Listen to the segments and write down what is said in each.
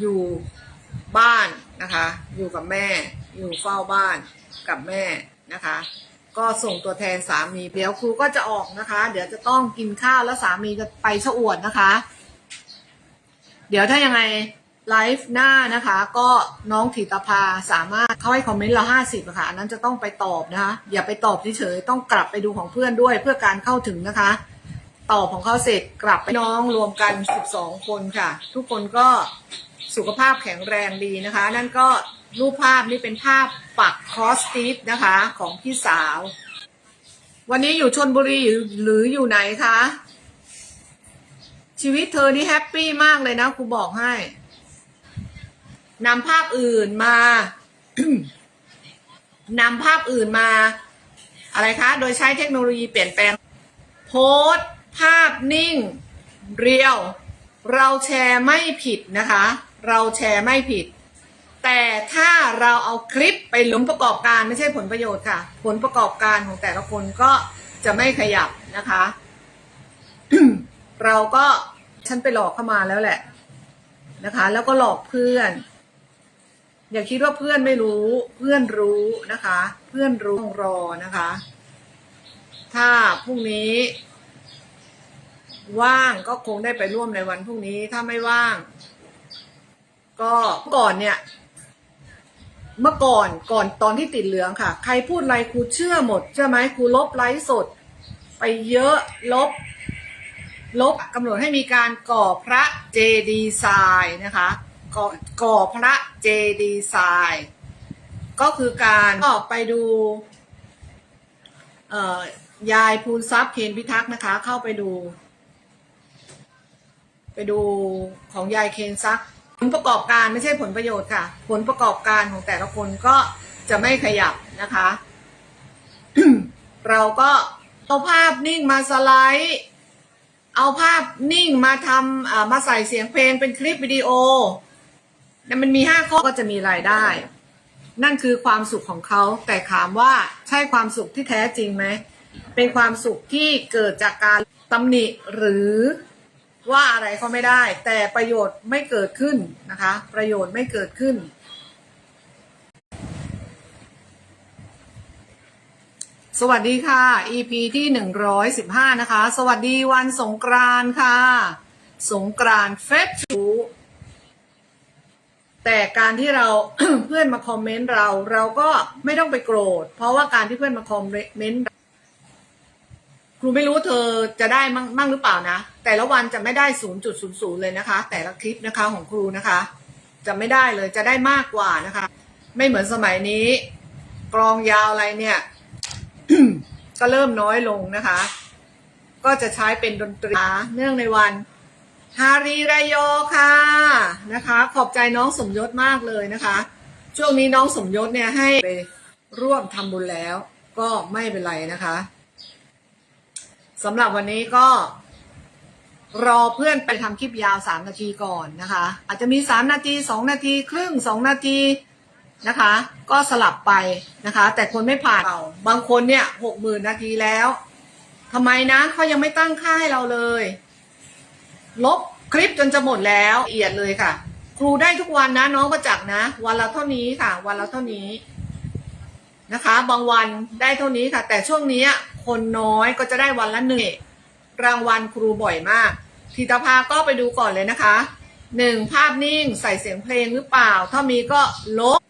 อยู่บ้านนะคะ อยู่กับแม่ อยู่เฝ้าบ้านกับแม่นะคะ ก็ส่งตัวแทนสามีเดี๋ยวครูก็จะออกนะคะ เดี๋ยวจะต้องกินข้าวแล้วสามีจะไปชะอวดนะคะ เดี๋ยวถ้ายังไงไลฟ์หน้านะคะ ก็น้องถิตภาสามารถเข้าให้คอมเมนต์เราห้าสิบค่ะอันนั้นจะต้องไปตอบนะคะ อย่าไปตอบเฉยๆต้องกลับไปดูของเพื่อนด้วยเพื่อการเข้าถึงนะคะ ตอบของเขาเสร็จกลับไปน้องรวมกัน12คนค่ะ ทุกคนก็ สุขภาพแข็งแรงดีนะคะ นั่นก็รูปภาพนี่เป็นภาพปักคอสติสนะคะของพี่สาว วันนี้อยู่ชนบุรีหรืออยู่ไหนคะ ชีวิตเธอนี่แฮปปี้มากเลยนะครูบอกให้นำภาพอื่นมานำภาพอื่นมา อะไรคะ โดยใช้เทคโนโลยีเปลี่ยนแปลง โพสภาพนิ่ง เรียว เราแชร์ไม่ผิดนะคะ เราแชร์ไม่ผิด แต่ถ้าเราเอาคลิปไปหลุมประกอบการไม่ใช่ผลประโยชน์ค่ะ ผลประกอบการของแต่ละคนก็จะไม่ขยับนะคะ เราก็ฉันไปหลอกเข้ามาแล้วแหละนะคะ แล้วก็หลอกเพื่อน อย่าคิดว่าเพื่อนไม่รู้ เพื่อนรู้นะคะ เพื่อนรู้ต้องรอนะคะ ถ้าพรุ่งนี้ ว่างก็คงได้ไปร่วมในวันพรุ่งนี้ถ้าไม่ว่าง ก็ก่อนเนี่ย เมื่อก่อนก่อนตอนที่ติดเหลืองค่ะ ใครพูดอะไรครูเชื่อหมดใช่ไหมครูลบไลฟ์สด ไปเยอะลบ ลบกำหนดให้มีการก่อพระเจดีย์ทรายนะคะก่อก่อพระเจดีย์ทรายก็คือการก็ไปดูเอ่อยายภูนทรัพย์เคนพิทักษ์นะคะ เข้าไปดู ไปดูของยายเคนซัก ผลประกอบการไม่ใช่ผลประโยชน์ค่ะ ผลประกอบการของแต่ละคนก็จะไม่ขยับนะคะ เราก็เอาภาพนิ่งมาสไลด์ เอาภาพนิ่งมาทำอ่ามาใส่เสียงเพลงเป็นคลิปวิดีโอเนี่ยมันมีห้าข้อก็จะมีรายได้ นั่นคือความสุขของเขา แต่ถามว่าใช่ความสุขที่แท้จริงไหม เป็นความสุขที่เกิดจากการตำหนิหรือ ว่าอะไรเขาไม่ได้ แต่ประโยชน์ไม่เกิดขึ้นนะคะ ประโยชน์ไม่เกิดขึ้น สวัสดีค่ะ EP ที่หนึ่งร้อยสิบห้านะคะ สวัสดีวันสงกรานค่ะ สงกรานเฟสชูแต่การที่เราเพื่อนมาคอมเมนต์เราเราก็ไม่ต้องไปโกรธ เพราะว่าการที่เพื่อนมาคอมเมนต์ครูไม่รู้เธอจะได้มั่งมั่งหรือเปล่านะ แต่ละวันจะไม่ได้ 0.00 เลยนะคะ แต่ละคลิปนะคะของครูนะคะ จะไม่ได้เลยจะได้มากกว่านะคะ ไม่เหมือนสมัยนี้ กรองยาวอะไรเนี่ย ก็เริ่มน้อยลงนะคะ ก็จะใช้เป็นดนตรีเนื่องในวันฮารีไรโยค่ะนะคะ ขอบใจน้องสมยศมากเลยนะคะ ช่วงนี้น้องสมยศเนี่ยให้ไปร่วมทำบุญแล้ว ก็ไม่เป็นไรนะคะสำหรับวันนี้ก็ รอเพื่อนไปทำคลิปยาวสามนาทีก่อนนะคะ อาจจะมีสามนาทีสองนาทีครึ่งสองนาทีนะคะ ก็สลับไปนะคะ แต่คนไม่ผ่านเราบางคนเนี่ยหกหมื่นนาทีแล้วทำไมนะเขายังไม่ตั้งค่าให้เราเลย ลบคลิปจนจะหมดแล้วละเอียดเลยค่ะ ครูได้ทุกวันนะน้องประจักษ์นะ วันละเท่านี้ค่ะ วันละเท่านี้นะคะ บางวันได้เท่านี้ค่ะ แต่ช่วงนี้คนน้อยก็จะได้วันละหนึ่งรางวัลครูบ่อยมาก ทีตภาก็ไปดูก่อนเลยนะคะหนึ่งภาพนิ่งใส่เสียงเพลงหรือเปล่า ถ้ามีก็ลบ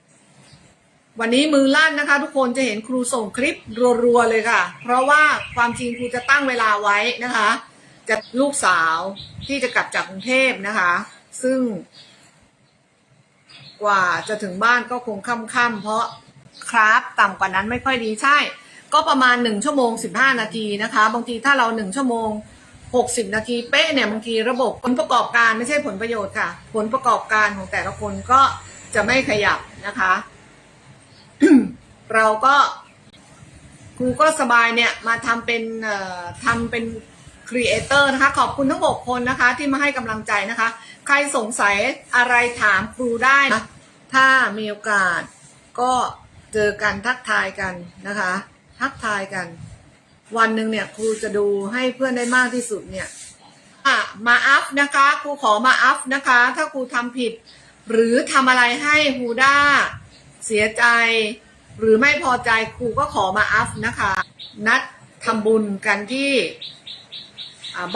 วันนี้มือลั่นนะคะ ทุกคนจะเห็นครูส่งคลิปรัวๆเลยค่ะ เพราะว่าความจริงครูจะตั้งเวลาไว้นะคะ จะลูกสาวที่จะกลับจากกรุงเทพนะคะ ซึ่ง กว่าจะถึงบ้านก็คงค่ำๆเพราะครับต่ำกว่านั้นไม่ค่อยดีใช่ ก็ประมาณหนึ่งชั่วโมงสิบห้านาทีนะคะ บางทีถ้าเราหนึ่งชั่วโมง หกสิบนาทีเป๊ะเนี่ยบางทีระบบผลประกอบการไม่ใช่ผลประโยชน์ค่ะ ผลประกอบการของแต่ละคนก็จะไม่ขยับนะคะ เราก็ครูก็สบายเนี่ยมาทำเป็นทำเป็นครีเอเตอร์นะคะขอบคุณทั้งหกคนนะคะที่มาให้กำลังใจนะคะ ใครสงสัยอะไรถามครูได้นะถ้ามีโอกาสก็เจอกันทักทายกันนะคะ ทักทายกัน วันหนึ่งเนี่ยครูจะดูให้เพื่อนได้มากที่สุดเนี่ยอะมาอัพนะคะครูขอมาอัพนะคะ ถ้าครูทำผิด หรือทำอะไรให้ฮูด้าเสียใจ หรือไม่พอใจครูก็ขอมาอัพนะคะ นัดทำบุญกันที่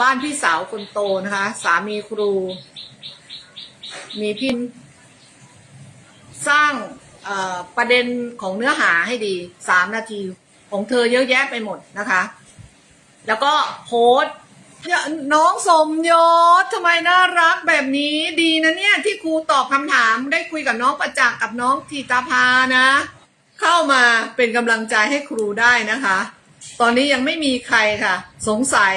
บ้านพี่สาวคนโตนะคะ สามีครู มีพิมสร้างประเด็นของเนื้อหาให้ดีสามนาที ของเธอเยอะแยะไปหมดนะคะ แล้วก็โพสต์น้องสมยศทำไมน่ารักแบบนี้ดีนะเนี่ย ที่ครูตอบคำถามได้คุยกับน้องประจักษ์กับน้องทีตาพานะ เข้ามาเป็นกำลังใจให้ครูได้นะคะ ตอนนี้ยังไม่มีใครค่ะ สงสัย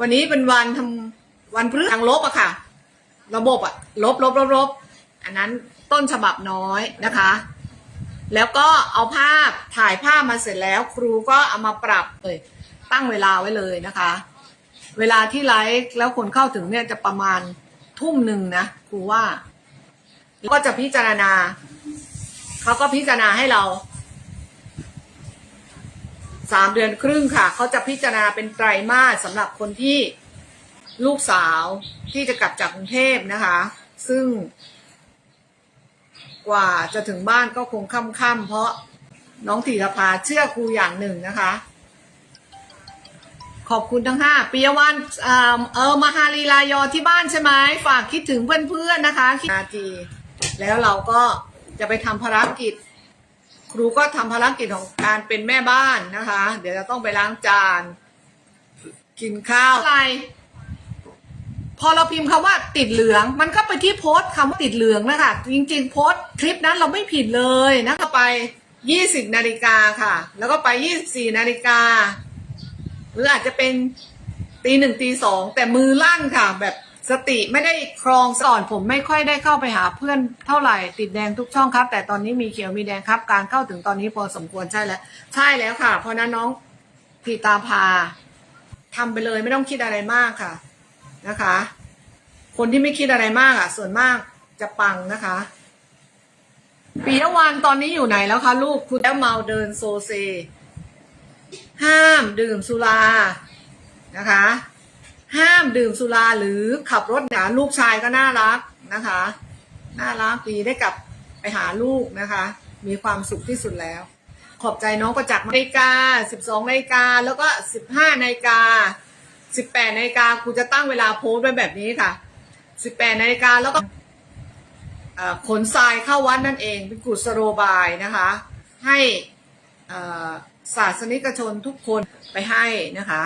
วันนี้เป็นวันทำวันพฤหัสทางลบอะค่ะ ระบบอะลบลบลบลบอันนั้นต้นฉบับน้อยนะคะ แล้วก็เอาภาพถ่ายภาพมาเสร็จแล้ว ครูก็เอามาปรับเลยตั้งเวลาไว้เลยนะคะ เวลาที่ไลฟ์แล้วคนเข้าถึงเนี่ยจะประมาณทุ่มหนึ่งนะครูว่าแล้วก็จะพิจารณาเขาก็พิจารณาให้เราสามเดือนครึ่งค่ะเขาจะพิจารณาเป็นไตรมาสสำหรับคนที่ลูกสาวที่จะกลับจากกรุงเทพนะคะ ซึ่ง กว่าจะถึงบ้านก็คงค่ำๆเพราะน้องธีรภาเชื่อครูอย่างหนึ่งนะคะ ขอบคุณทั้งห้าปิยวันอ่าเออมหาลีลายอที่บ้านใช่ไหมฝากคิดถึงเพื่อนๆนะคะคิดนาทีแล้วเราก็จะไปทำภารกิจ ครูก็ทำภารกิจของการเป็นแม่บ้านนะคะ เดี๋ยวจะต้องไปล้างจาน กินข้าวอะไร พอเราพิมพ์คำว่าติดเหลือง มันก็ไปที่โพสต์คำว่าติดเหลืองนะคะ จริง ๆ โพสต์คลิปนั้นเราไม่ผิดเลยนะคะไป 20 นาฬิกาค่ะ แล้วก็ไป 24 นาฬิกา หรืออาจจะเป็นตีหนึ่งตีสองแต่มือลั่นค่ะ แบบสติไม่ได้ครองสอนผมไม่ค่อยได้เข้าไปหาเพื่อนเท่าไหร่ติดแดงทุกช่องครับ แต่ตอนนี้มีเขียวมีแดงครับ การเข้าถึงตอนนี้พอสมควรใช่แล้ว ใช่แล้วค่ะ เพราะนั้นน้องพีตาพาทำไปเลยไม่ต้องคิดอะไรมากค่ะ นะคะ คนที่ไม่คิดอะไรมากอะ ส่วนมากจะปังนะคะปีละวันตอนนี้อยู่ไหนแล้วคะลูกคุณแล้วเมาเดินโซเซ ห้ามดื่มสุรานะคะ ห้ามดื่มสุราหรือขับรถนะลูกชายก็น่ารักนะคะ น่ารักดีได้กลับไปหาลูกนะคะ มีความสุขที่สุดแล้ว ขอบใจน้องประจักษ์นาฬิกาสิบสองนาฬิกาแล้วก็สิบห้านาฬิกา สิบแปดนาฬิกาครูจะตั้งเวลาโพสต์ไว้แบบนี้ค่ะสิบแปดนาฬิกาแล้วก็ขนทรายเข้าวัดนั่นเองเป็นกุศโลบายนะคะ ให้เอ่อศาสนิกชนทุกคนไปให้นะคะ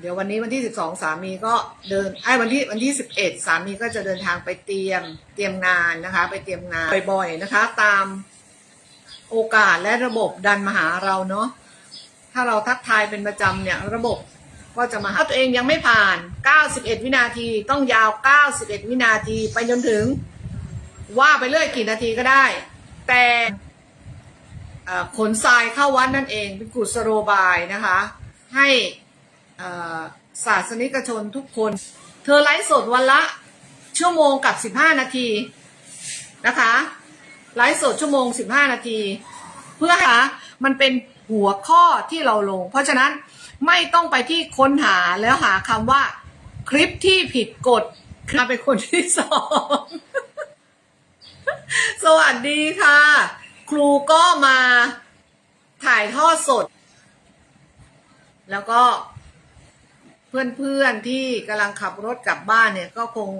เดี๋ยววันนี้วันที่สิบสองสามีก็เดินไอ้วันที่วันที่สิบเอ็ดสามีก็จะเดินทางไปเตรียมเตรียมงานนะคะ ไปเตรียมงานบ่อยๆนะคะ ตามโอกาสและระบบดันมาหาเราเนาะ ถ้าเราทักทายเป็นประจำเนี่ยระบบก็จะมาหาถ้าตัวเองยังไม่ผ่าน 91 วินาทีต้องยาว 91 วินาทีไปจนถึง ว่าไปเรื่อยกี่นาทีก็ได้ แต่ขนทรายเข้าวัดนั่นเองเป็นกุศโลบายนะคะ ให้ศาสนิกชนทุกคน เธอไลฟ์สดวันละชั่วโมงกับ 15 นาทีนะคะไลฟ์สดชั่วโมง 15 นาที เพื่อหามันเป็น หัวข้อที่เราลง เพราะฉะนั้นไม่ต้องไปที่ค้นหาแล้วหาคำว่า คลิปที่ผิดกฎมาเป็นคนที่สองสวัสดีค่ะ ครูก็มาถ่ายทอดสด แล้วก็เพื่อนๆที่กำลังขับรถกลับบ้านเนี่ย ก็คง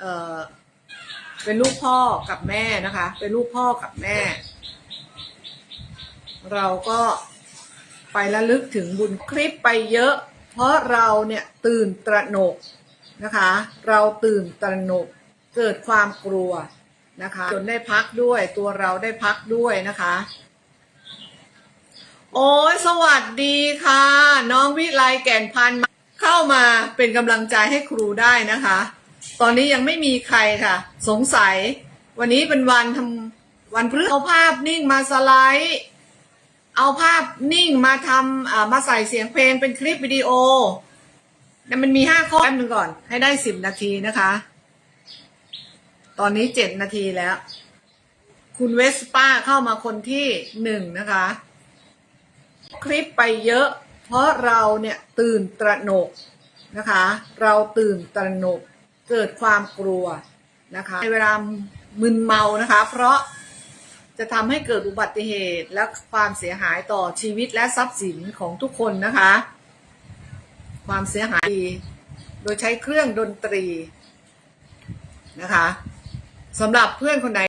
เออเป็นลูกพ่อกับแม่นะคะ เป็นลูกพ่อกับแม่ เราก็ไประลึกถึงบุญคลิปไปเยอะ เพราะเราเนี่ยตื่นตระหนกนะคะ เราตื่นตระหนกเกิดความกลัวนะคะ จนได้พักด้วยตัวเราได้พักด้วยนะคะ โอ้ยสวัสดีค่ะ น้องวิไลแก่นพันธ์เข้ามาเป็นกำลังใจให้ครูได้นะคะ ตอนนี้ยังไม่มีใครค่ะ สงสัย วันนี้เป็นวันทำวันพฤหัสเอาภาพนิ่งมาสไลด์ เอาภาพนิ่งมาทำมาใส่เสียงเพลงเป็นคลิปวิดีโอเนี่ยมันมีห้าข้อแป๊บนึงก่อน ให้ได้สิบนาทีนะคะ ตอนนี้เจ็ดนาทีแล้ว คุณเวสป้าเข้ามาคนที่หนึ่งนะคะ คลิปไปเยอะ เพราะเราเนี่ยตื่นตระหนกนะคะ เราตื่นตระหนกเกิดความกลัวนะคะในเวลามึนเมานะคะ เพราะ จะทำให้เกิดอุบัติเหตุและความเสียหายต่อชีวิตและทรัพย์สินของทุกคนนะคะ ความเสียหาย โดยใช้เครื่องดนตรีนะคะสำหรับเพื่อนคนไหน